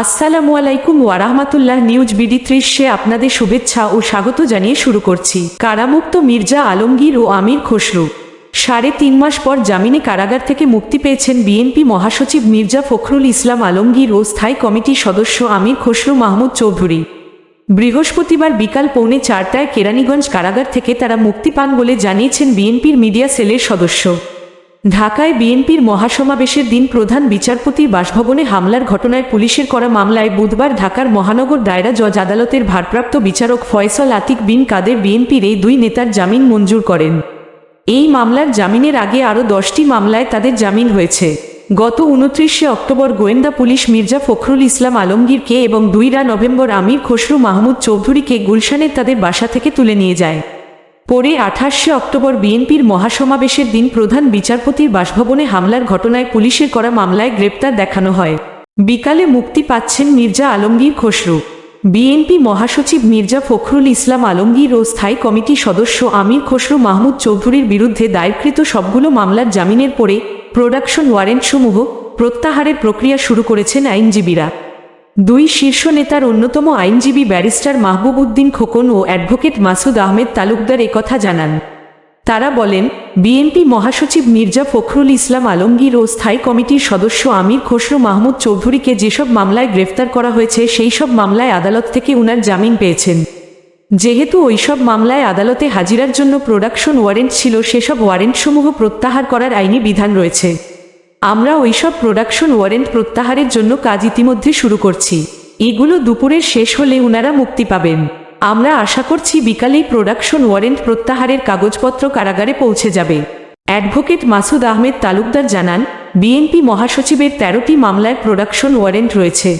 আসসালামু আলাইকুম ওয়ারাহমাতুল্লাহ news BD ত্রিশে আপনাদের শুভেচ্ছা ও স্বাগত জানিয়ে শুরু করছি। কারামুক্ত মির্জা আলমগীর ও আমির খসরু। সাড়ে তিন মাস পর জামিনে কারাগার থেকে মুক্তি পেয়েছেন বিএনপি মহাসচিব মির্জা ফখরুল ইসলাম আলমগীর ও স্থায়ী কমিটির সদস্য আমির খসরু মাহমুদ চৌধুরী। বৃহস্পতিবার বিকাল পৌনে চারটায় কেরানীগঞ্জ কারাগার থেকে তারা মুক্তি পান বলে জানিয়েছেন বিএনপির মিডিয়া সেলের সদস্য। ঢাকায় বিএনপির মহাসমাবেশের দিন প্রধান বিচারপতির বাসভবনে হামলার ঘটনায় পুলিশের করা মামলায় বুধবার ঢাকার মহানগর দায়রা জজ আদালতের ভারপ্রাপ্ত বিচারক ফয়সল আতিক বিন কাদের বিএনপির এই দুই নেতার জামিন মঞ্জুর করেন। এই মামলার জামিনের আগে আরও দশটি মামলায় তাদের জামিন হয়েছে। গত উনত্রিশে অক্টোবর গোয়েন্দা পুলিশ মির্জা ফখরুল ইসলাম আলমগীরকে এবং দুইরা নভেম্বর আমির খসরু মাহমুদ চৌধুরীকে গুলশানের তাদের বাসা থেকে তুলে নিয়ে যায়। পরে আঠাশে অক্টোবর বিএনপির মহাসমাবেশের দিন প্রধান বিচারপতির বাসভবনে হামলার ঘটনায় পুলিশের করা মামলায় গ্রেপ্তার দেখানো হয়। বিকালে মুক্তি পাচ্ছেন মির্জা আলমগীর খসরু। বিএনপি মহাসচিব মির্জা ফখরুল ইসলাম আলমগীর ও স্থায়ী কমিটির সদস্য আমির খসরু মাহমুদ চৌধুরীর বিরুদ্ধে দায়েরকৃত সবগুলো মামলার জামিনের পরে প্রোডাকশন ওয়ারেন্টসমূহ প্রত্যাহারের প্রক্রিয়া শুরু করেছেন আইনজীবীরা। দুই শীর্ষ নেতার অন্যতম আইনজীবী ব্যারিস্টার মাহবুব উদ্দিন খোকন ও অ্যাডভোকেট মাসুদ আহমেদ তালুকদার একথা জানান। তারা বলেন, বিএনপি মহাসচিব মির্জা ফখরুল ইসলাম আলমগীর ও স্থায়ী কমিটির সদস্য আমির খসরু মাহমুদ চৌধুরীকে যেসব মামলায় গ্রেফতার করা হয়েছে, সেই সব মামলায় আদালত থেকে উনার জামিন পেয়েছেন। যেহেতু ওইসব মামলায় আদালতে হাজিরার জন্য প্রোডাকশন ওয়ারেন্ট ছিল, সেসব ওয়ারেন্টসমূহ প্রত্যাহার করার আইনি বিধান রয়েছে। আমরা ওইসব প্রোডাকশন ওয়ারেন্ট প্রত্যাহারের জন্য কাজ ইতিমধ্যে শুরু করছি। এগুলো দুপুরের শেষ হলে উনারা মুক্তি পাবেন। আমরা আশা করছি বিকালেই প্রোডাকশন ওয়ারেন্ট প্রত্যাহারের কাগজপত্র কারাগারে পৌঁছে যাবে। অ্যাডভোকেট মাসুদ আহমেদ তালুকদার জানান, বিএনপি মহাসচিবের তেরোটি মামলায় প্রোডাকশন ওয়ারেন্ট রয়েছে।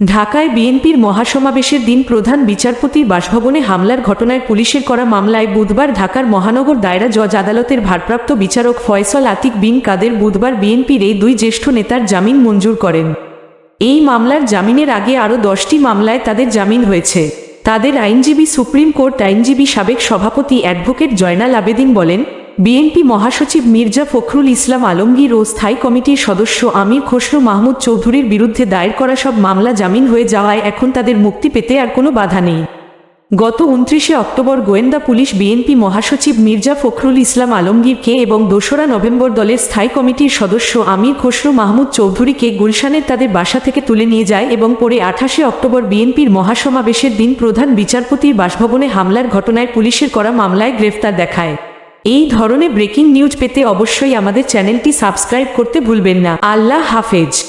ঢাকায় বিএনপির মহাসমাবেশের দিন প্রধান বিচারপতির বাসভবনে হামলার ঘটনায় পুলিশের করা মামলায় বুধবার ঢাকার মহানগর দায়রা জজ আদালতের ভারপ্রাপ্ত বিচারক ফয়সল আতিক বিন কাদের বুধবার বিএনপির এই দুই জ্যেষ্ঠ নেতার জামিন মঞ্জুর করেন। এই মামলার জামিনের আগে আরও দশটি মামলায় তাদের জামিন হয়েছে। তাদের আইনজীবী সুপ্রিম কোর্ট আইনজীবী সাবেক সভাপতি অ্যাডভোকেট জয়নাল আবেদিন বলেন বিএনপি মহাসচিব মির্জা ফখরুল ইসলাম আলমগীর ও স্থায়ী কমিটির সদস্য আমির খসরু মাহমুদ চৌধুরীর বিরুদ্ধে দায়ের করা সব মামলা জামিন হয়ে যাওয়ায় এখন তাদের মুক্তি পেতে আর কোনো বাধা নেই। গত উনত্রিশে অক্টোবর গোয়েন্দা পুলিশ বিএনপি মহাসচিব মির্জা ফখরুল ইসলাম আলমগীরকে এবং দোসরা নভেম্বর দলের স্থায়ী কমিটির সদস্য আমির খসরু মাহমুদ চৌধুরীকে গুলশানের তাদের বাসা থেকে তুলে নিয়ে যায় এবং পরে আঠাশে অক্টোবর বিএনপির মহাসমাবেশের দিন প্রধান বিচারপতির বাসভবনে হামলার ঘটনায় পুলিশের করা মামলায় গ্রেফতার দেখায়। এই ধরনের ব্রেকিং নিউজ পেতে অবশ্যই আমাদের চ্যানেলটি সাবস্ক্রাইব করতে ভুলবেন না। আল্লাহ হাফেজ।